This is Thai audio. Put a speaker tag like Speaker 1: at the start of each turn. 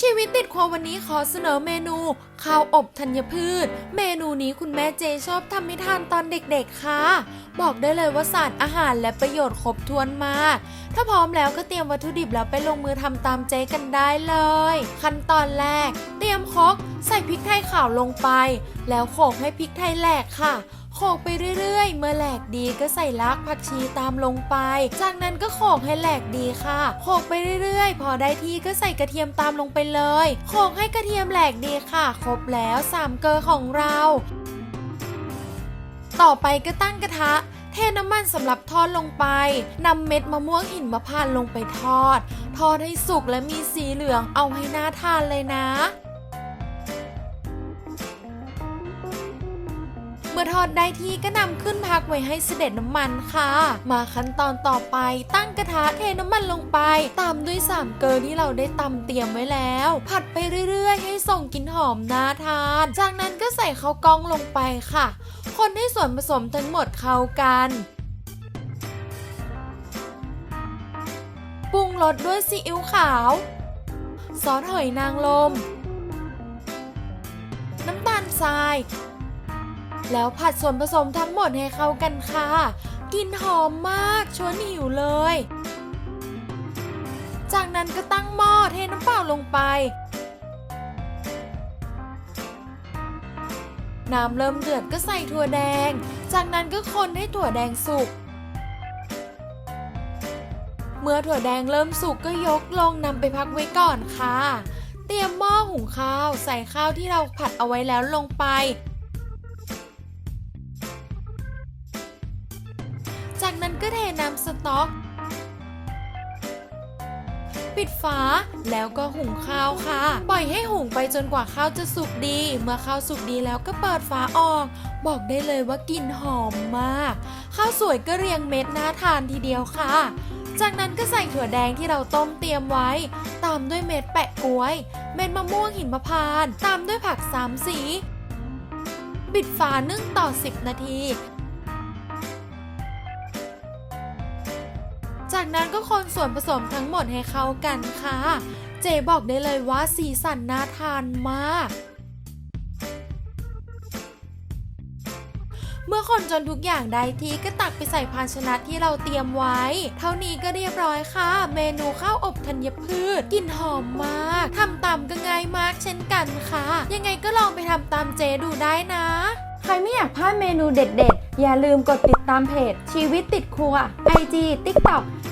Speaker 1: ชีวิตติดครัววันนี้ขอเสนอเมนูข้าวอบธัญพืช เมนูนี้คุณแม่เจชอบทำให้ทานตอนเด็กๆค่ะ บอกได้เลยว่าสารอาหารและประโยชน์ครบถ้วนมาก ถ้าพร้อมแล้วก็เตรียมวัตถุดิบแล้วไปลงมือทำตามเจกันได้เลย ขั้นตอนแรก เตรียมครกใส่พริกไทยขาวลงไป แล้วโขกให้พริกไทยแหลกค่ะ โขกไปเรื่อยๆ เมื่อแหลกดีก็ใส่รากผักชีตามลงไป จากนั้นก็โขกให้แหลกดีค่ะ โขกไปเรื่อยๆ พอได้ที่ก็ใส่กระเทียมตามลงไปเลย โขกให้กระเทียมแหลกดีค่ะ ครบแล้วสามเกลอของเรา ต่อไปก็ตั้งกระทะเทน้ำมันสำหรับทอดลงไป นำเม็ดมะม่วงหินมะพร้านลงไปทอด ทอดให้สุกและมีสีเหลืองเอาให้น่าทานเลยนะ อทอดได้ที่ก็นำขึ้นพักไว้ให้เสด็จน้ำมันค่ะ มาขั้นตอนต่อไป ตั้งกระทะเทน้ำมันลงไป ตามด้วยสามเกลือที่เราได้ตำเตรียมไว้แล้ว ผัดไปเรื่อยๆ ให้ส่งกลิ่นหอมน่าทาน จากนั้นก็ใส่ข้าวกล้องลงไปค่ะ คนให้ส่วนผสมทั้งหมดเข้ากันปรุงรสด้วยซีอิ๊วขาว ซอสหอยนางรมน้ำตาลทราย แล้วผัดส่วนผสมทั้งหมดให้เข้ากันค่ะ กลิ่นหอมมากชวนหิวเลย จากนั้นก็ตั้งหม้อเทน้ำเปล่าลงไป น้ำเริ่มเดือดก็ใส่ถั่วแดง จากนั้นก็คนให้ถั่วแดงสุกเมื่อถั่วแดงเริ่มสุกก็ยกลงนำไปพักไว้ก่อนค่ะ เตรียมหม้อหุงข้าว ใส่ข้าวที่เราผัดเอาไว้แล้วลงไป ก็เทน้ำสต๊อก ปิดฝาแล้วก็หุงข้าวค่ะ ปล่อยให้หุงไปจนกว่าข้าวจะสุกดี เมื่อข้าวสุกดีแล้วก็เปิดฝาออก บอกได้เลยว่ากลิ่นหอมมาก ข้าวสวยก็เรียงเม็ดน่าทานทีเดียวค่ะ จากนั้นก็ใส่ถั่วแดงที่เราต้มเตรียมไว้ ตามด้วยเม็ดแปะกล้วย เม็ดมะม่วงหินมะพานต์ตามด้วยผักสามสี ปิดฝานึ่งต่อ 10 นาที จากนั้นก็คนส่วนผสมทั้งหมดให้เข้ากันค่ะ เจบอกได้เลยว่าสีสันน่าทานมาก เมื่อคนจนทุกอย่างได้ที่ก็ตักไปใส่ภาชนะที่เราเตรียมไว้ เท่านี้ก็เรียบร้อยค่ะ เมนูข้าวอบธัญพืชกลิ่นหอมมากทำตามก็ง่ายมากเช่นกันค่ะ ยังไงก็ลองไปทำตามเจดูได้นะ
Speaker 2: ใครไม่อยากพลาดเมนูเด็ด ๆ อย่าลืมกดติดตามเพจชีวิตติดครัว IG TikTok